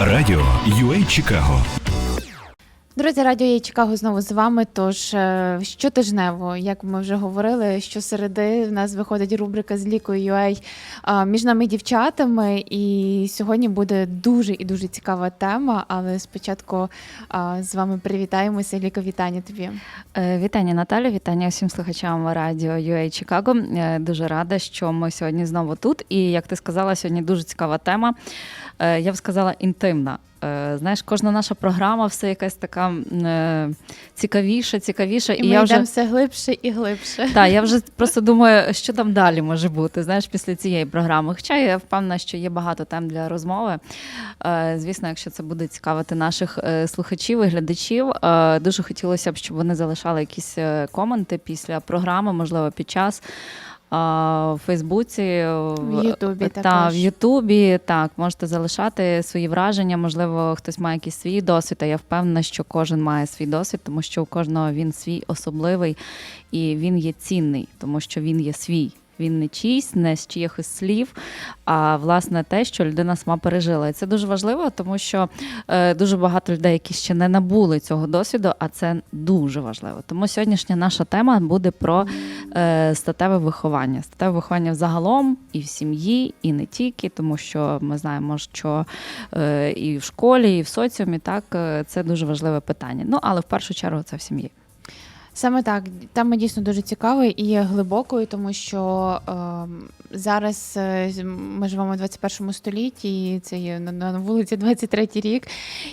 Радіо UA Чикаго Друзі, радіо є Чикаго знову з вами. Тож е, щотижнево, як ми вже говорили, щосереди в нас виходить рубрика з лікою UA між нами дівчатами. І сьогодні буде дуже і дуже цікава тема. Але спочатку з вами привітаємося. Ліко, вітання тобі. Е, Вітання Наталю, вітання всім слухачам радіо UA Чикаго. Е, Дуже рада, що ми сьогодні знову тут. І як ти сказала, сьогодні дуже цікава тема. Е, Я б сказала інтимна. Е, Знаєш, кожна наша програма все якась така е, цікавіша, цікавіша. І, ми я йдемо вже все глибше і глибше. так, я вже просто думаю, що там далі може бути, знаєш, після цієї програми. Хоча я впевнена, що є багато тем для розмови. Звісно, якщо це буде цікавити наших слухачів і глядачів, дуже хотілося б, щоб вони залишали якісь коменти після програми, можливо, під час. В Фейсбуці, В Ютубі та також. в Ютубі так можете залишати свої враження. Можливо, хтось має якийсь свій досвід. А я впевнена, що кожен має свій досвід, тому що у кожного він свій особливий і він є цінний, тому що він є свій. Він не чийсь, не з чиїхось слів, а власне те, що людина сама пережила. І це дуже важливо, тому що е, дуже багато людей, які ще не набули цього досвіду, а це дуже важливо. Тому сьогоднішня наша тема буде про е, статеве виховання. Статеве виховання взагалом і в сім'ї, і не тільки, тому що ми знаємо, що е, і в школі, і в соціумі так е, це дуже важливе питання. Ну але в першу чергу це в сім'ї. Саме так, тема дійсно дуже цікава і глибокою, тому що е, зараз ми живемо у 21 столітті, і це є на, на вулиці 23 рік.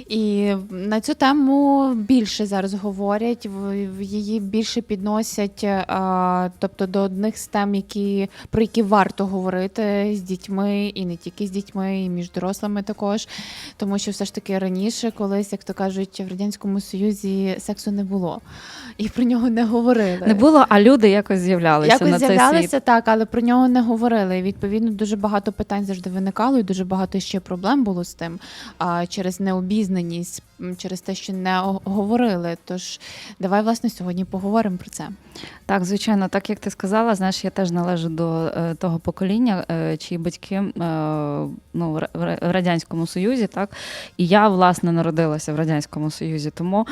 І на цю тему більше зараз говорять, в, в її більше підносять, е, тобто до одних з тем, які, про які варто говорити з дітьми, і не тільки з дітьми, і між дорослими також. Тому що все ж таки раніше, колись, як то кажуть, в Радянському Союзі сексу не було. І про нього не говорили. Не було, а люди якось з'являлися Якось на цей з'являлися світ. так, але про нього не говорили. І відповідно дуже багато питань завжди виникало, і дуже багато ще проблем було з тим а, через необізнаність, через те, що не говорили. Тож давай власне сьогодні поговоримо про це. Так, звичайно, так як ти сказала, знаєш, я теж належу до е, того покоління, е, чиї батьки е, ну, в Ра- в Ра- в Радянському Союзі, так, і я, власне, народилася в Радянському Союзі. Тому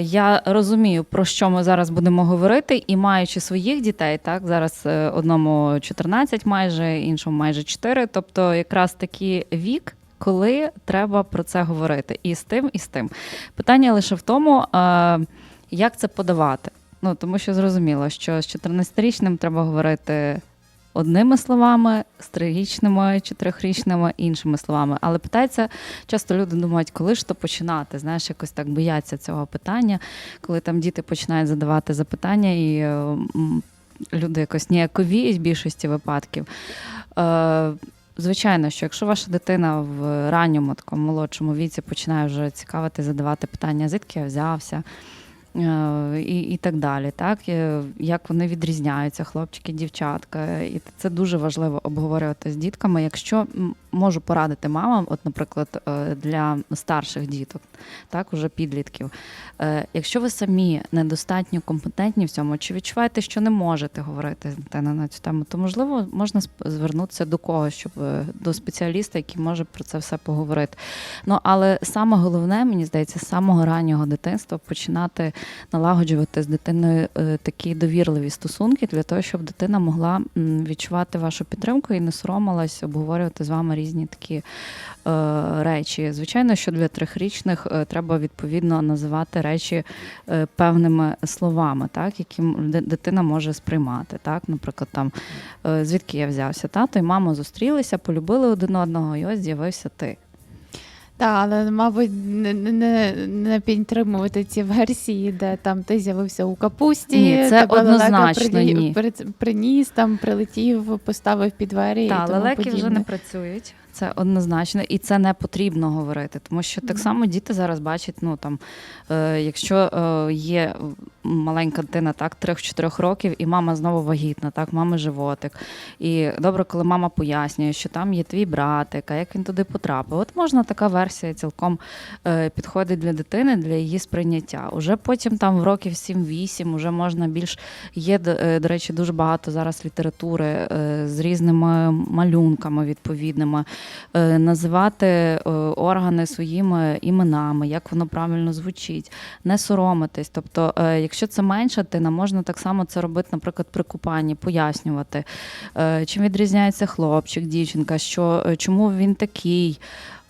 я розумію, про що ми зараз будемо говорити, і маючи своїх дітей, так, зараз е, одному 14 майже, іншому майже 4, тобто якраз такий вік. Коли треба про це говорити, і з тим, і з тим. Питання лише в тому, е, як це подавати. Ну, тому що зрозуміло, що з 14-річним треба говорити одними словами, з трирічними, чотирьохрічними іншими словами. Але питається, часто люди думають, коли ж то починати. Знаєш, якось так бояться цього питання, коли там діти починають задавати запитання, і е, люди якось ніяковіють в більшості випадків. Е, Звичайно, що якщо ваша дитина в ранньому такому молодшому віці починає вже цікавити, задавати питання, звідки я взявся, і, і так далі, так Е, як вони відрізняються, хлопчики, дівчатка, і це дуже важливо обговорювати з дітками. Якщо можу порадити мамам, от, наприклад, е, для старших діток, так уже підлітків. Е, Якщо ви самі недостатньо компетентні в цьому, чи відчуваєте, що не можете говорити з дитиною на цю тему, то можливо можна звернутися до когось, щоб е, до спеціаліста, який може про це все поговорити. Ну але саме головне, мені здається, з самого раннього дитинства починати налагоджувати з дитиною такі довірливі стосунки для того, щоб дитина могла відчувати вашу підтримку і не соромилась обговорювати з вами різні такі е, речі. Звичайно, що для трьохрічних е, треба відповідно називати речі е, певними словами, так, які дитина може сприймати. Так, наприклад, там звідки я взявся, тато і мама зустрілися, полюбили один одного, і ось з'явився ти. Так, але мабуть, не, не, не підтримувати ці версії, де там ти з'явився у капусті, Ні, це тебе однозначно прилі- ні. при- приніс, там прилетів, поставив під двері. Так, лелеки вже не працюють. Це однозначно, і це не потрібно говорити, тому що так само діти зараз бачать, ну там, е, якщо е, є маленька дитина, так, 3-4 років, і мама знову вагітна, так, мами животик. І добре, коли мама пояснює, що там є твій братик, а як він туди потрапив. От можна така версія цілком е, підходить для дитини, для її сприйняття. Уже потім там в років 7-8 вже можна більш є, до- е, до речі, дуже багато зараз літератури е, з різними малюнками відповідними. називати органи своїми іменами, як воно правильно звучить, не соромитись. Тобто, е, якщо це менша тина, можна так само це робити, наприклад, при купанні, пояснювати, е, чим відрізняється хлопчик, дівчинка, що, е, чому він такий.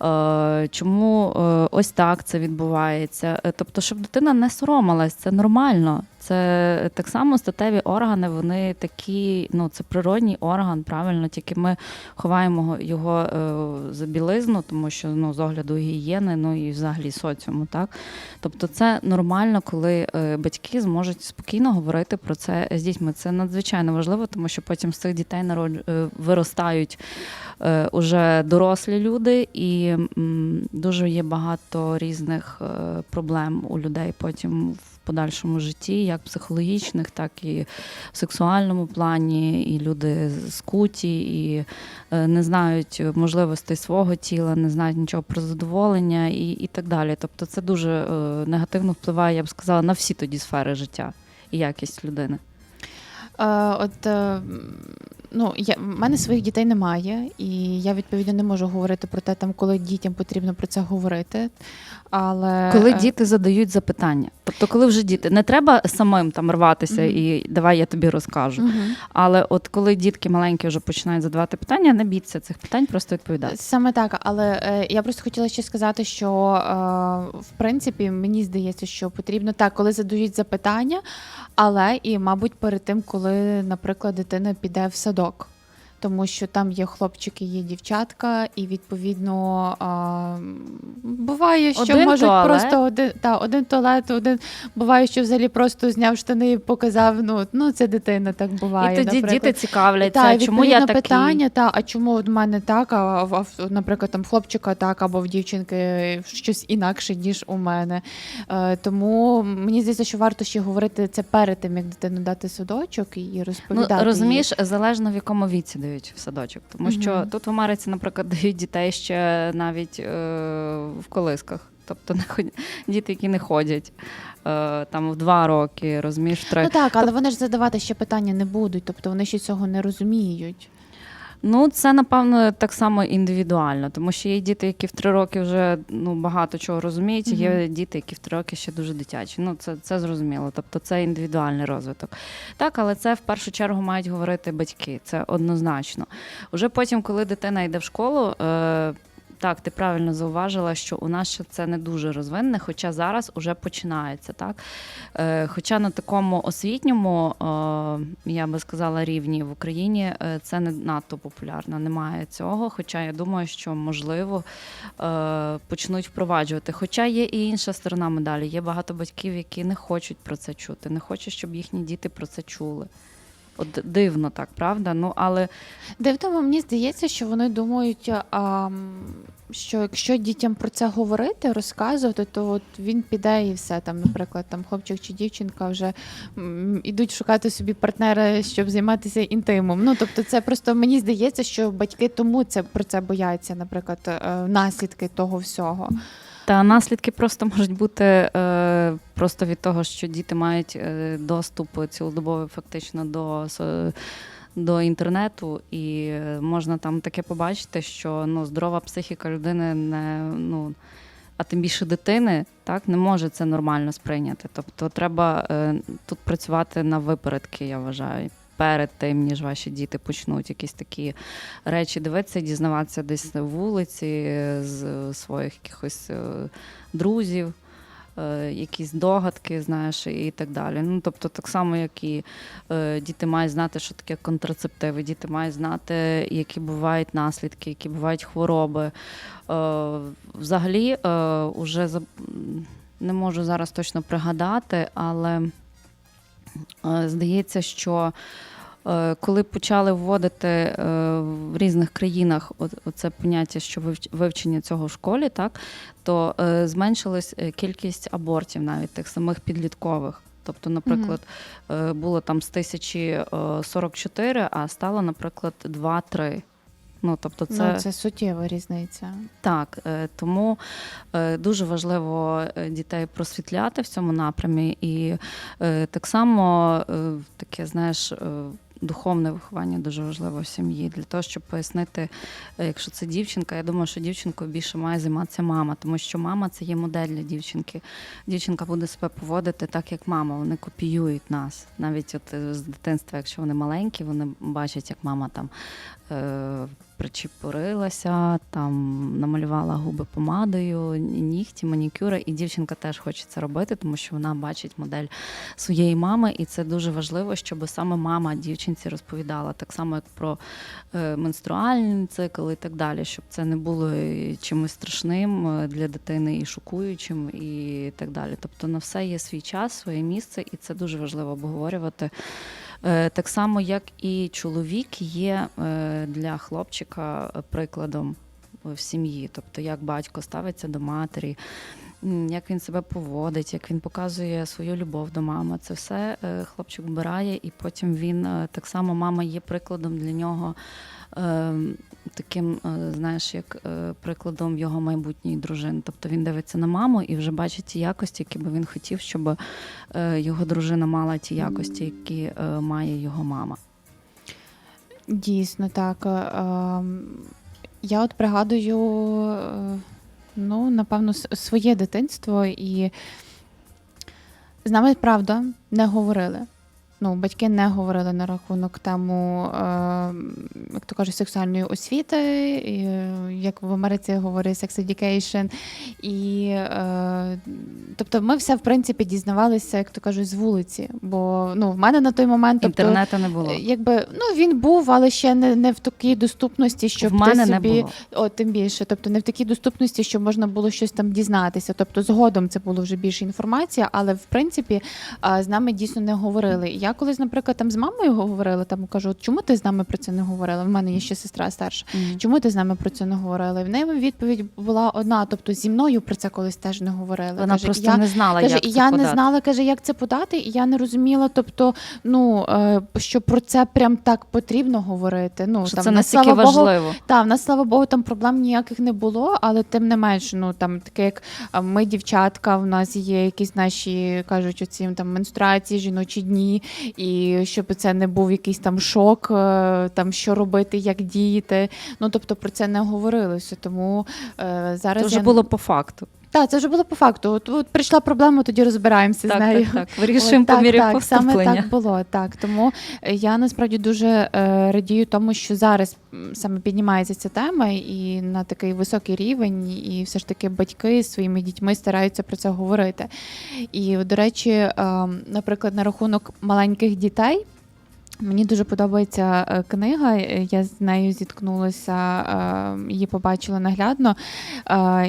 е, Чому ось так це відбувається? Тобто, щоб дитина не соромилась, це нормально. Це так само статеві органи, вони такі, ну це природній орган, правильно, тільки ми ховаємо його е, за білизну, тому що ну, з огляду гігієни, ну і взагалі соціуму. Так? Тобто це нормально, коли е, батьки зможуть спокійно говорити про це з дітьми. Це надзвичайно важливо, тому що потім з цих дітей народ е, виростають е, уже дорослі люди, і м, дуже є багато різних е, проблем у людей потім в подальшому житті, як психологічних, так і в сексуальному плані. І люди скуті, і е, не знають можливостей свого тіла, не знають нічого про задоволення і, і так далі. Тобто, це дуже е, негативно впливає, я б сказала, на всі тоді сфери життя і якість людини. Е, От ну я в мене своїх дітей немає, і я відповідно не можу говорити про те, там коли дітям потрібно про це говорити. Але Коли е, діти задають запитання, тобто, коли вже діти не треба самим там рватися Мгм. і давай я тобі розкажу. мгм. Але от коли дітки маленькі вже починають задавати питання, не бійтеся цих питань, просто відповідати. Саме так, але е, я просто хотіла ще сказати, що е, в принципі мені здається, що потрібно так, коли задають запитання, але і, мабуть, перед тим, коли, наприклад, дитина піде в садок городок. Тому що там є хлопчики, є дівчатка, і відповідно а, буває, що Один можуть туалет. просто один та один туалет, один буває, що взагалі просто зняв штани і показав. Ну ну це дитина, так буває. і тоді наприклад. діти цікавляться, Та, чому я такий. питання, та, а чому от в мене так, а, в- а наприклад, там хлопчика так, або в дівчинки щось інакше, ніж у мене. Е, тому мені здається, що варто ще говорити це перед тим, як дитину дати садочок і розповідати. Ну, розумієш, залежно в якому віці дають в садочок. Тому що Мгм. тут в Америці, наприклад, дають дітей ще навіть е, в колисках. Тобто не ход- діти, які не ходять е, там в два роки, розумієш, три. Ну так, але вони ж задавати ще питання не будуть, тобто вони ще цього не розуміють. Ну, це напевно так само індивідуально, тому що є діти, які в три роки вже ну багато чого розуміють. Є Мгм. діти, які в три роки ще дуже дитячі. Ну це, це зрозуміло. Тобто це індивідуальний розвиток. Так, але це в першу чергу мають говорити батьки. Це однозначно. Уже потім, коли дитина йде в школу. Е- так, ти правильно зауважила, що у нас ще це не дуже розвинене, хоча зараз уже починається. Так? Е, Хоча на такому освітньому, е, я би сказала, рівні в Україні е, це не надто популярно. Немає цього. Хоча я думаю, що можливо е, почнуть впроваджувати. Хоча є і інша сторона медалі. Є багато батьків, які не хочуть про це чути, не хочуть, щоб їхні діти про це чули. От дивно так, правда? Ну але Дивно, мені здається, що вони думають, а, що якщо дітям про це говорити, розказувати, то от він піде і все. Там, наприклад, там хлопчик чи дівчинка вже м, ідуть шукати собі партнера, щоб займатися інтимом. Ну тобто, це просто мені здається, що батьки тому це про це бояться, наприклад, е, наслідки того всього. Та наслідки просто можуть бути е, просто від того, що діти мають е, доступ цілодобовий фактично до, до інтернету, і е, можна там таке побачити, що ну, здорова психіка людини не ну. А тим більше дитини так не може це нормально сприйняти. Тобто треба е, тут працювати на випередки, я вважаю, перед тим, ніж ваші діти почнуть якісь такі речі дивитися, дізнаватися десь на вулиці з своїх якихось е, друзів, е, якісь догадки, знаєш, і так далі. Ну, тобто, так само, як і е, діти мають знати, що таке контрацептиви, діти мають знати, які бувають наслідки, які бувають хвороби. Взагалі, е, не можу зараз точно пригадати, але здається, що е, коли почали вводити е, в різних країнах оце поняття, що вивч- вивчення цього в школі, так то е, зменшилась е, кількість абортів, навіть тих самих підліткових. Тобто, наприклад, е, було там з тисячі е, 44, а стало, наприклад, 2-3. Ну, тобто, це, Ну, це суттєва різниця. так, е, тому е, дуже важливо е, дітей просвітляти в цьому напрямі, і так само таке, знаєш, духовне виховання дуже важливо в сім'ї. Для того, щоб пояснити, якщо це дівчинка, я думаю, що дівчинкою більше має займатися мама, тому що мама це є модель для дівчинки. Дівчинка буде себе поводити так, як мама. Вони копіюють нас. Навіть от з дитинства, якщо вони маленькі, вони бачать, як мама там причепурилася, там намалювала губи помадою, нігті, манікюри. І дівчинка теж хоче це робити, тому що вона бачить модель своєї мами, і це дуже важливо, щоб саме мама дівчинці розповідала так само, як про е, менструальний цикл і так далі, щоб це не було е, чимось страшним е, для дитини і шокуючим, і так далі. Тобто на все є свій час, своє місце, і це дуже важливо обговорювати. Е, Так само, як і чоловік є е, для хлопчика прикладом в сім'ї, тобто як батько ставиться до матері, як він себе поводить, як він показує свою любов до мами. Це все е, хлопчик вбирає, і потім він так само мама є прикладом для нього. Е, Таким, е, знаєш, як е, прикладом його майбутньої дружини. Тобто він дивиться на маму і вже бачить ті якості, які би він хотів, щоб е, його дружина мала ті якості, які має його мама. Дійсно, так. Ем, Я от пригадую, ну, напевно, своє дитинство, і з нами, правда, не говорили. Ну, батьки не говорили на рахунок тему, е, як то кажуть, сексуальної освіти, і, е, як в Америці говорить sex education. І, е, тобто ми все, в принципі, дізнавалися, як то кажуть, з вулиці. Бо ну, в мене на той момент тобто, Інтернету не було. Якби ну він був, але ще не, не в такій доступності, щоб В мене ти не було. О, тим більше, тобто не в такій доступності, щоб можна було щось там дізнатися. Тобто згодом це було вже більше інформація, але в принципі з нами дійсно не говорили. І Я колись, наприклад, там з мамою говорила, там кажу, «От чому ти з нами про це не говорила? В мене є ще сестра старша. Мгм. Чому ти з нами про це не говорила? І в неї відповідь була одна: тобто зі мною про це колись теж не говорили. Вона Каже, просто я, не знала, Каже, як це я подати. не знала, каже, як це подати, і я не розуміла, тобто, ну е, що про це прям так потрібно говорити. Ну що там це настільки слава Богу, важливо. та в нас, слава Богу, там проблем ніяких не було, але тим не менш, ну там таке, як ми, дівчатка, в нас є якісь наші кажуть, оці там менструації, жіночі дні, і щоб це не був якийсь там шок, е, там що робити, як діяти. Ну тобто про це не говорилося. Тому е, зараз Це вже я... було по факту. Так, це вже було по факту. От, от прийшла проблема, тоді розбираємося з нею. так, так. Вирішуємо по так, мірі так, саме поступлення. так було. Так тому я насправді дуже е, радію тому, що зараз м, саме піднімається ця тема і на такий високий рівень, і все ж таки батьки зі своїми дітьми стараються про це говорити. І до речі, е, наприклад, на рахунок маленьких дітей. Мені дуже подобається е, книга. е, Я з нею зіткнулася, е, її побачила наглядно.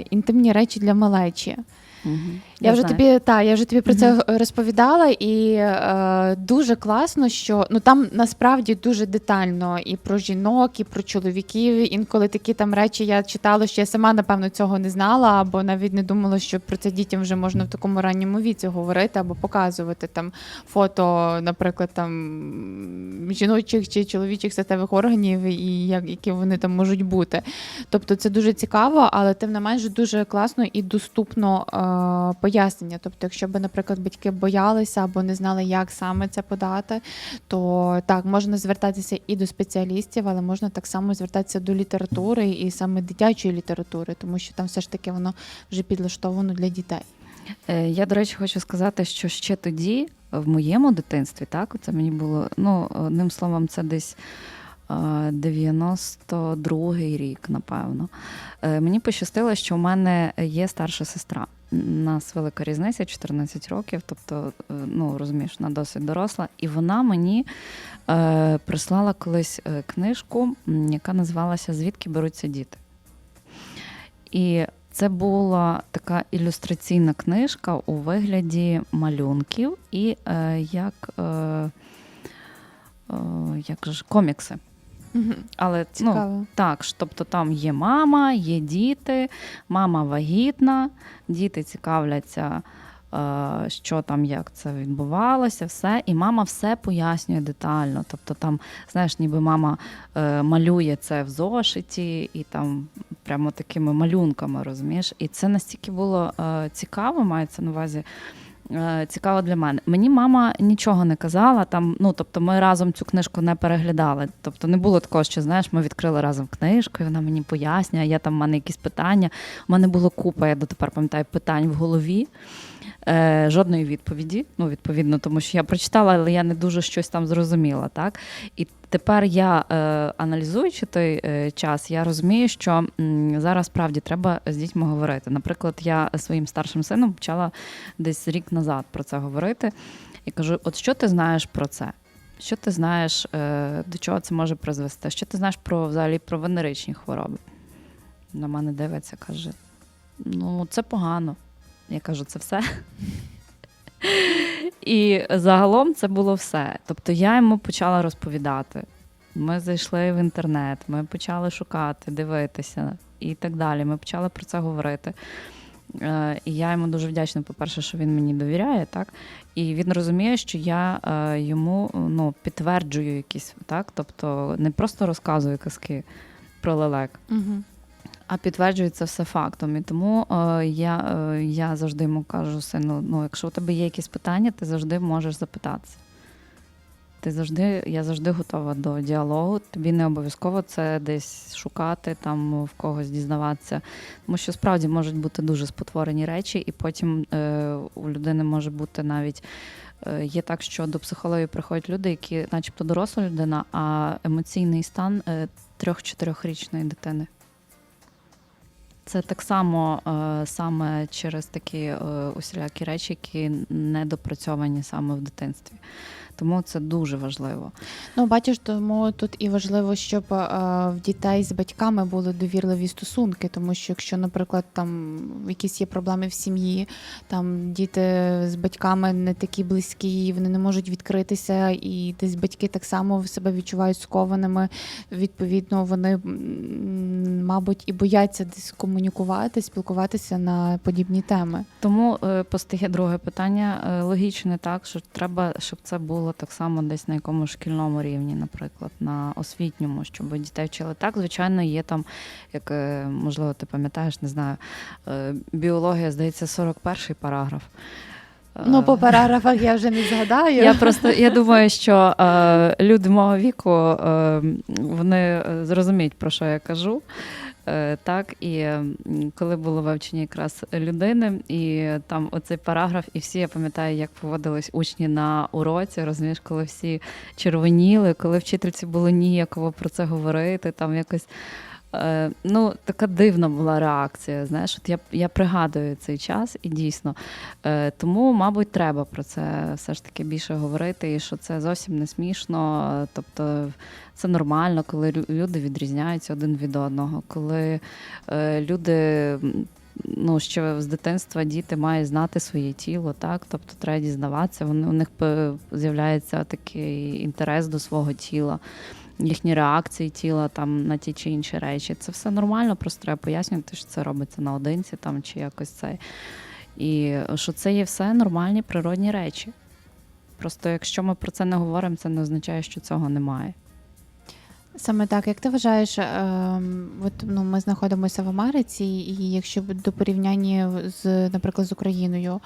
Інтимні речі для малечі. Мгм. Я, вже тобі та я вже тобі про це розповідала, і е, дуже класно, що ну там насправді дуже детально і про жінок, і про чоловіків. Інколи такі там речі я читала, що я сама напевно цього не знала, або навіть не думала, що про це дітям вже можна в такому ранньому віці говорити або показувати там фото, наприклад, там жіночих чи чоловічих статевих органів, і як які вони там можуть бути. Тобто це дуже цікаво, але тим не менше дуже класно і доступно е, пояснення. Тобто, якщо б, наприклад, батьки боялися або не знали, як саме це подати, то так можна звертатися і до спеціалістів, але можна так само звертатися до літератури і саме дитячої літератури, тому що там все ж таки воно вже підлаштовано для дітей. Е, Я, до речі, хочу сказати, що ще тоді, в моєму дитинстві, так, це мені було, ну, одним словом, це десь 92-й рік, напевно. Е, Мені пощастило, що у мене є старша сестра. У нас велика різниця, 14 років, тобто, е, ну, розумієш, вона досить доросла. І вона мені е, прислала колись е, книжку, яка називалася Звідки беруться діти. І це була така ілюстраційна книжка у вигляді малюнків і е, як, е, е, як ж, комікси. Але ну, так, ж, тобто там є мама, є діти, мама вагітна, діти цікавляться, е, що там, як це відбувалося, все. І мама все пояснює детально. Тобто там, знаєш, ніби мама е, малює це в зошиті і там прямо такими малюнками, розумієш? І це настільки було е, цікаво, мається на увазі. Е, цікаво для мене. Мені мама нічого не казала. Там, ну тобто, ми разом цю книжку не переглядали. Тобто, не було такого, що знаєш, ми відкрили разом книжку, і вона мені пояснює. Я там в мене якісь питання. У мене було купа, я дотепер пам'ятаю, питань в голові. Е, жодної відповіді. Ну, відповідно, тому що я прочитала, але я не дуже щось там зрозуміла. Так? І тепер я, е, аналізуючи той е, час, я розумію, що м, зараз справді треба з дітьми говорити. Наприклад, я своїм старшим сином почала десь рік назад про це говорити. І кажу: от що ти знаєш про це? Що ти знаєш, е, до чого це може призвести? Що ти знаєш про взагалі про венеричні хвороби? На мене дивиться, каже: ну, це погано. Я кажу, це все. І загалом це було все. Тобто я йому почала розповідати. Ми зайшли в інтернет, ми почали шукати, дивитися і так далі. Ми почали про це говорити. Е, І я йому дуже вдячна, по-перше, що він мені довіряє, так? І він розуміє, що я е, йому ну, підтверджую якісь, так? Тобто не просто розказую казки про лелек, Угу. А підтверджує це все фактом. І тому е, я, е, я завжди йому кажу, сину, ну, якщо у тебе є якісь питання, ти завжди можеш запитатися. Ти завжди, я завжди готова до діалогу. Тобі не обов'язково це десь шукати, там в когось дізнаватися. Тому що справді можуть бути дуже спотворені речі, і потім е, у людини може бути навіть. е, Є так, що до психології приходять люди, які, начебто, доросла людина, а емоційний стан е, трьох-чотирьохрічної дитини. Це так само е, саме через такі е, усілякі речі, які не допрацьовані саме в дитинстві. Тому це дуже важливо. Ну, бачиш, тому тут і важливо, щоб е, в дітей з батьками були довірливі стосунки, тому що якщо, наприклад, там якісь є проблеми в сім'ї, там діти з батьками не такі близькі, вони не можуть відкритися, і десь батьки так само себе відчувають скованими. Відповідно, вони, мабуть, і бояться десь комунікувати, спілкуватися на подібні теми. Тому е, постає друге питання е, логічне, так що треба, щоб це було так само десь на якомусь шкільному рівні, наприклад, на освітньому, щоб дітей вчили. Так, звичайно, є там, як е, можливо, ти пам'ятаєш, не знаю, е, біологія, здається, 41-й параграф. Е, Ну, по параграфах я вже не згадаю. Я просто я думаю, що е, люди мого віку е, вони е, зрозуміють, про що я кажу. Е, так, і коли було вивчення якраз людини, і там оцей параграф, і всі я пам'ятаю, як поводились учні на уроці, розумієш, коли всі червоніли, коли вчительці було ніяково про це говорити, там якось. Е, ну, така дивна була реакція. Знаєш, от я, я пригадую цей час, і дійсно. Е, тому, мабуть, треба про це все ж таки більше говорити, і що це зовсім не смішно. Тобто це нормально, коли люди відрізняються один від одного, коли е, люди. Ну, ще з дитинства діти мають знати своє тіло, так? Тобто треба дізнаватися. Вони, у них з'являється такий інтерес до свого тіла, їхні реакції тіла там на ті чи інші речі. Це все нормально, просто треба пояснювати, що це робиться наодинці там чи якось це. І що це є все нормальні природні речі. Просто якщо ми про це не говоримо, це не означає, що цього немає. Саме так, як ти вважаєш, ем, от, ну, ми знаходимося в Америці, і якщо до порівняння з, наприклад, з Україною,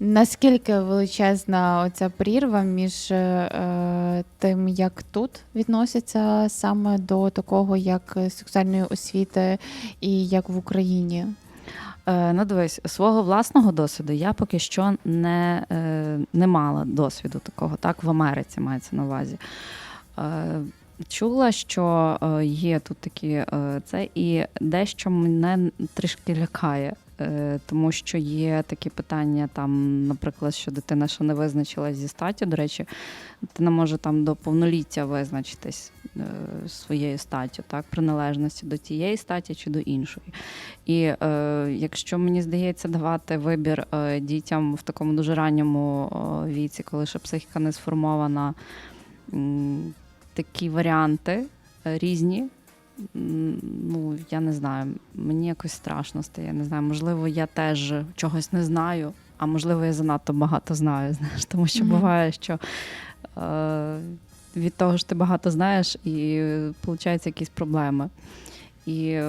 наскільки величезна оця прірва між е, тим, як тут відносяться саме до такого, як сексуальної освіти, і як в Україні? Е, ну, дивись, свого власного досвіду я поки що не, е, не мала досвіду такого, так, в Америці мається на увазі. Е, чула, що е, є тут такі е, це, і дещо мене трішки лякає. Е, Тому що є такі питання, там, наприклад, що дитина ще не визначилась зі статтю. До речі, дитина може там до повноліття визначитись е, своєю статтю, так, приналежності до тієї статі чи до іншої. І е, якщо мені здається давати вибір е, дітям в такому дуже ранньому віці, коли ще психіка не сформована, такі варіанти різні. Ну, я не знаю, мені якось страшно стає. Не знаю, можливо, я теж чогось не знаю, а можливо, я занадто багато знаю. Знаєш, тому що Мгм. буває, що е, від того, що ти багато знаєш, і виходять якісь проблеми. І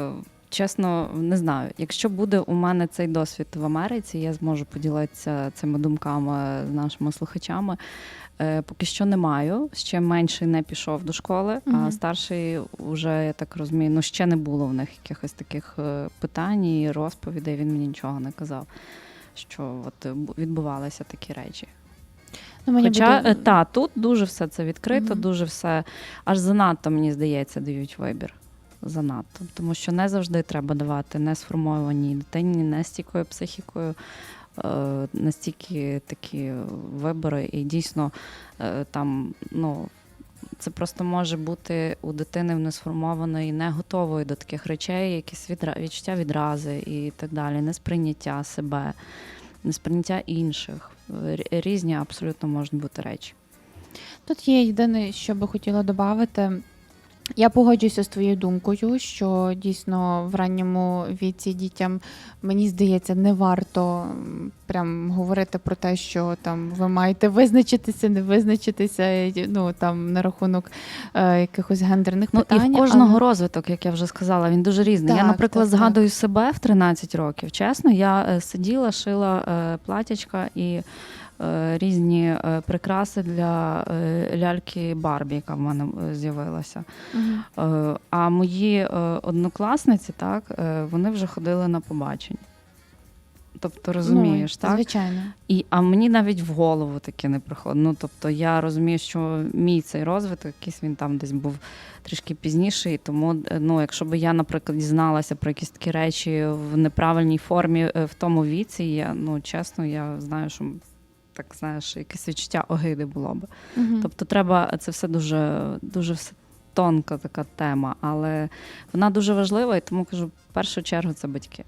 чесно, не знаю. Якщо буде у мене цей досвід в Америці, я зможу поділитися цими думками з нашими слухачами. Е, Поки що не маю. Ще менший не пішов до школи, а старший вже, я так розумію, ну ще не було в них якихось таких е, питань і розповідей. Він мені нічого не казав, що от е, відбувалися такі речі. Ну, мені Хоча буде- та тут дуже все це відкрито, Мгм. дуже все аж занадто, мені здається, дають вибір. Занадто. Тому що не завжди треба давати несформованій дитині, не стійкою психікою. Е, Настільки такі вибори, і дійсно е, там, ну, це просто може бути у дитини в несформованої, не готової до таких речей, якісь відра... відчуття відрази і так далі, несприйняття себе, несприйняття інших. Різні абсолютно можуть бути речі. Тут є єдине, що би хотіла додати. Я погоджуюся з твоєю думкою, що дійсно в ранньому віці дітям, мені здається, не варто прям говорити про те, що там ви маєте визначитися, не визначитися, ну там на рахунок е, якихось гендерних Ну питань. і в кожного але- розвиток, як я вже сказала, він дуже різний. я, наприклад, так, так. згадую себе в 13 років. Чесно, я е, сиділа, шила е, платячка і різні е, прикраси для е, ляльки Барбі, яка в мене е, з'явилася. Е, А мої е, однокласниці, так, е, вони вже ходили на побачення. Тобто, розумієш, ну, так? Звичайно. І, а мені навіть в голову таке не приходить. Ну, тобто я розумію, що мій цей розвиток, якийсь він там десь був трішки пізніший. Тому, е, ну, якщо б я, наприклад, дізналася про якісь такі речі в неправильній формі е, в тому віці, я, ну, чесно, я знаю, що так знаєш, якесь відчуття огиди було б. Угу. Тобто, треба це все дуже, дуже все тонка така тема, але вона дуже важлива, і тому кажу, в першу чергу це батьки.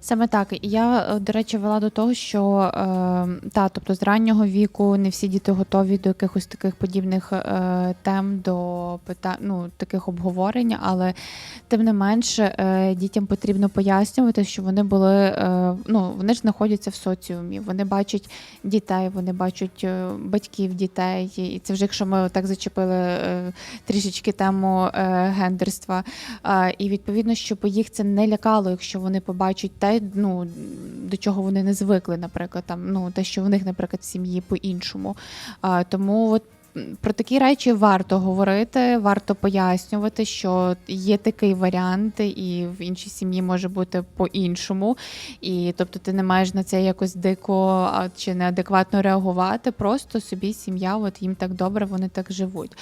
Саме так. Я, е, до речі, вела до того, що е, та, тобто з раннього віку не всі діти готові до якихось таких подібних е, тем, до питань, ну, таких обговорень, але тим не менше дітям потрібно пояснювати, що вони були, ну, вони ж знаходяться в соціумі, вони бачать дітей, вони бачать батьків дітей. І це вже якщо ми так зачепили трішечки тему гендерства. І відповідно, щоб їх це не лякало, якщо вони побачать те, ну до чого вони не звикли, наприклад, там ну те, що в них, наприклад, в сім'ї по-іншому. А, тому от. Про такі речі варто говорити, варто пояснювати, що є такий варіант, і в іншій сім'ї може бути по-іншому. І тобто ти не маєш на це якось дико чи неадекватно реагувати. Просто собі сім'я, от їм так добре, вони так живуть.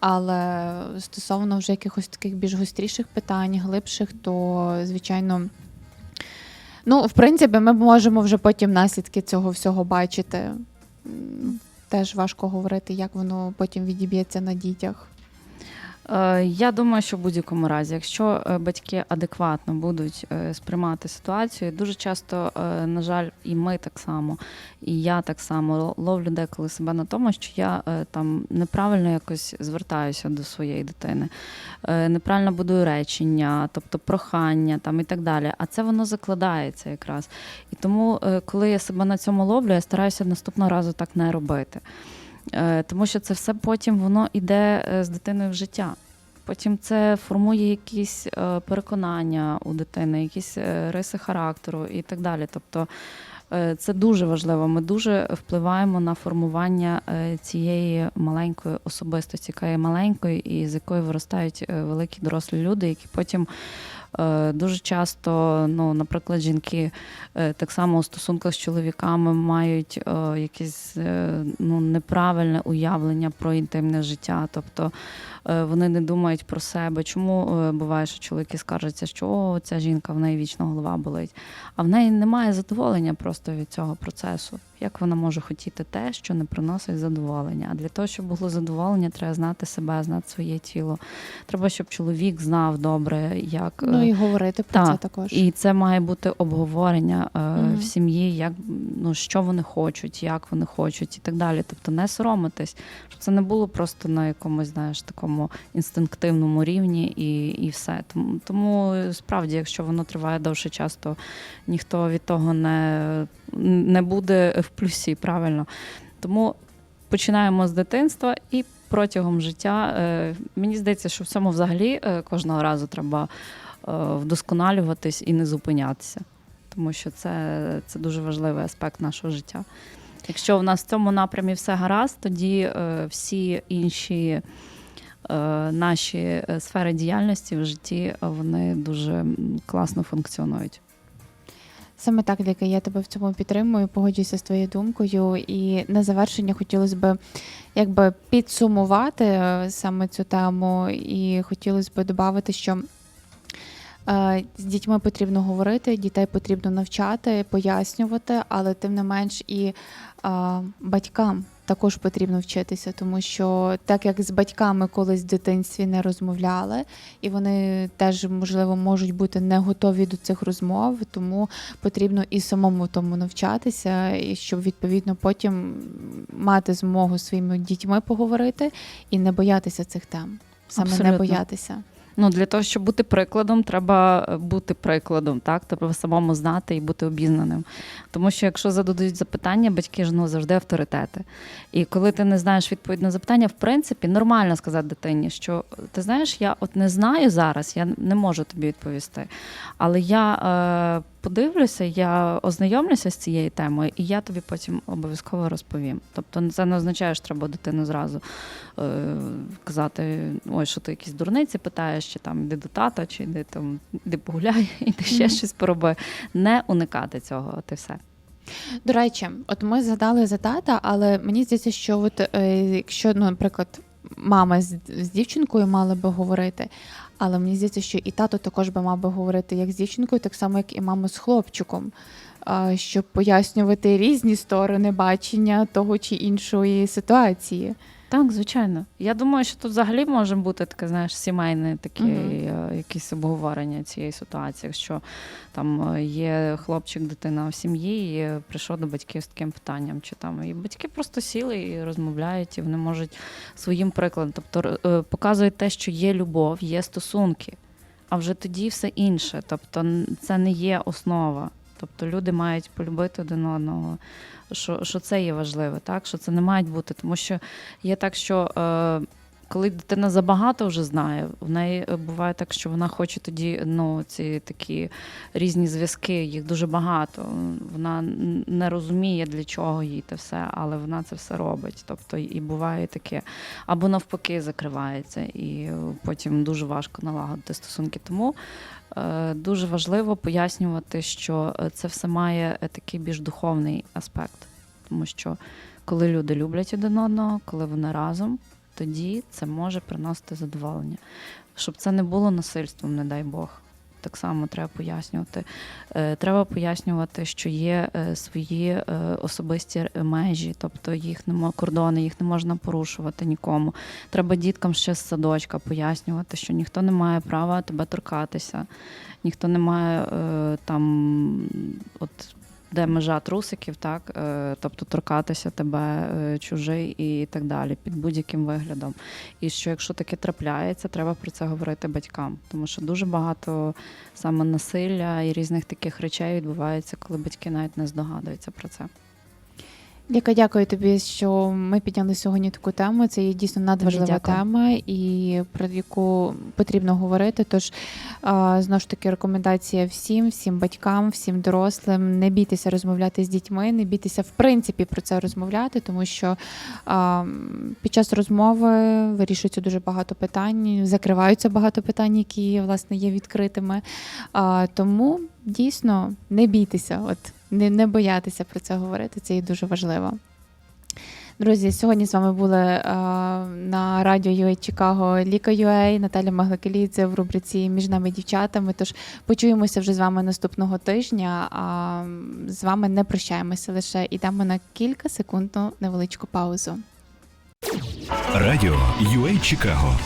Але стосовно вже якихось таких більш гостріших питань, глибших, то звичайно. Ну, в принципі, ми можемо вже потім наслідки цього всього бачити. Теж важко говорити, як воно потім відіб'ється на дітях. Е, Я думаю, що в будь-якому разі, якщо е, батьки адекватно будуть е, сприймати ситуацію, дуже часто, на жаль, і ми так само, і я так само ловлю деколи себе на тому, що я там неправильно якось звертаюся до своєї дитини, неправильно будую речення, тобто прохання там і так далі. А це воно закладається якраз. І тому, коли я себе на цьому ловлю, я стараюся наступного разу так не робити. Е, Тому що це все потім воно йде е, з дитиною в життя. Потім це формує якісь е, переконання у дитини, якісь риси характеру і так далі. Тобто це дуже важливо. Ми дуже впливаємо на формування цієї маленької особистості, яка є маленькою, і з якої виростають великі дорослі люди, які потім. Е, Дуже часто, ну, наприклад, жінки е, так само у стосунках з чоловіками мають е, якесь ну, неправильне уявлення про інтимне життя. Тобто вони не думають про себе. Чому буває, що чоловіки скаржаться, що о, ця жінка в неї вічно голова болить, а в неї немає задоволення просто від цього процесу. Як вона може хотіти те, що не приносить задоволення? А для того, щоб було задоволення, треба знати себе, знати своє тіло. Треба, щоб чоловік знав добре, як Ну е, і говорити про так, це також. і це має бути обговорення е, Мгм. в сім'ї, як ну що вони хочуть, як вони хочуть, і так далі. Тобто не соромитись, щоб це не було просто на якомусь, знаєш, такому інстинктивному рівні, і, і все. Тому, тому справді, якщо воно триває довше час, то ніхто від того не, не буде в плюсі, правильно. Тому починаємо з дитинства і протягом життя. Е, мені здається, що в цьому взагалі е, кожного разу треба вдосконалюватись і не зупинятися. Тому що це, це дуже важливий аспект нашого життя. Якщо в нас в цьому напрямі все гаразд, тоді е, всі інші е, наші е, сфери діяльності в житті е, вони дуже класно функціонують. Саме так, Ліка, я тебе в цьому підтримую, погоджуюся з твоєю думкою. І на завершення хотілося б якби підсумувати е, саме цю тему, і хотілося б додати, що е, з дітьми потрібно говорити, дітей потрібно навчати, пояснювати, але тим не менш і а, батькам. Також потрібно вчитися, тому що так як з батьками колись в дитинстві не розмовляли, і вони теж можливо можуть бути не готові до цих розмов, тому потрібно і самому тому навчатися, і щоб відповідно потім мати змогу своїми дітьми поговорити і не боятися цих тем. Саме не боятися. Ну, для того, щоб бути прикладом, треба е, бути прикладом, так? Треба самому знати і бути обізнаним. Тому що якщо зададуть запитання, батьки ж ну, завжди авторитети. І коли ти не знаєш відповідь на запитання, в принципі, нормально сказати дитині, що ти знаєш, я от не знаю зараз, я не можу тобі відповісти. Але я е, подивлюся, я ознайомлюся з цією темою, і я тобі потім обов'язково розповім. Тобто, це не означає, що треба дитину зразу е, казати, ой, що ти якісь дурниці питаєш, чи там йди до тата, чи йди там, іди погуляй, іди ще щось пороби. Не уникати цього, от і все. До речі, от ми згадали за тата, але мені здається, що от е, якщо, ну, наприклад, мама з, з дівчинкою мала би говорити, але мені здається, що і тато також би мав би говорити як з дівчинкою, так само, як і мама з хлопчиком. Щоб пояснювати різні сторони бачення того чи іншої ситуації. Так, звичайно. Я думаю, що тут взагалі може бути таке, знаєш, сімейне таке е, якесь обговорення цієї ситуації. Якщо там е, є хлопчик, дитина в сім'ї, і прийшов до батьків з таким питанням, чи там і батьки просто сіли і розмовляють, і вони можуть своїм прикладом, тобто е, показують те, що є любов, є стосунки, а вже тоді все інше. Тобто, це не є основа. Тобто люди мають полюбити один одного, що, що це є важливе, так? що це не мають бути. Тому що є так, що е, коли дитина забагато вже знає, в неї е, буває так, що вона хоче тоді ну, ці такі різні зв'язки, їх дуже багато. Вона не розуміє, для чого їй те все, але вона це все робить. Тобто і буває таке, або навпаки закривається, і потім дуже важко налагодити стосунки. Тому е, дуже важливо пояснювати, що е, це все має е, такий більш духовний аспект, тому що коли люди люблять один одного, коли вони разом, тоді це може приносити задоволення. Щоб це не було насильством, не дай Бог. Так само треба пояснювати. Е, Треба пояснювати, що є е, свої е, особисті межі, тобто їх не кордони, їх не можна порушувати нікому. Треба діткам ще з садочка пояснювати, що ніхто не має права тебе торкатися, ніхто не має там, от де межа трусиків, так, е, тобто торкатися тебе е, чужий і так далі, під будь-яким виглядом. І що якщо таке трапляється, треба про це говорити батькам, тому що дуже багато саме насилля і різних таких речей відбувається, коли батьки навіть не здогадуються про це. Яка дякую тобі, що ми підняли сьогодні таку тему. Це є дійсно надважлива дякую. тема, і про яку потрібно говорити. Тож знову ж таки рекомендація всім, всім батькам, всім дорослим. Не бійтеся розмовляти з дітьми, не бійтеся в принципі про це розмовляти, тому що під час розмови вирішується дуже багато питань, закриваються багато питань, які власне є відкритими. Тому дійсно не бійтеся, от не, не боятися про це говорити. Це є дуже важливо. Друзі, сьогодні з вами були е, на радіо UA Чикаго Ліка UA, Наталя Маглакелідзе в рубриці Між нами дівчатами. Тож почуємося вже з вами наступного тижня. А з вами не прощаємося, лише йдемо на кілька секундну невеличку паузу. Радіо UA Чикаго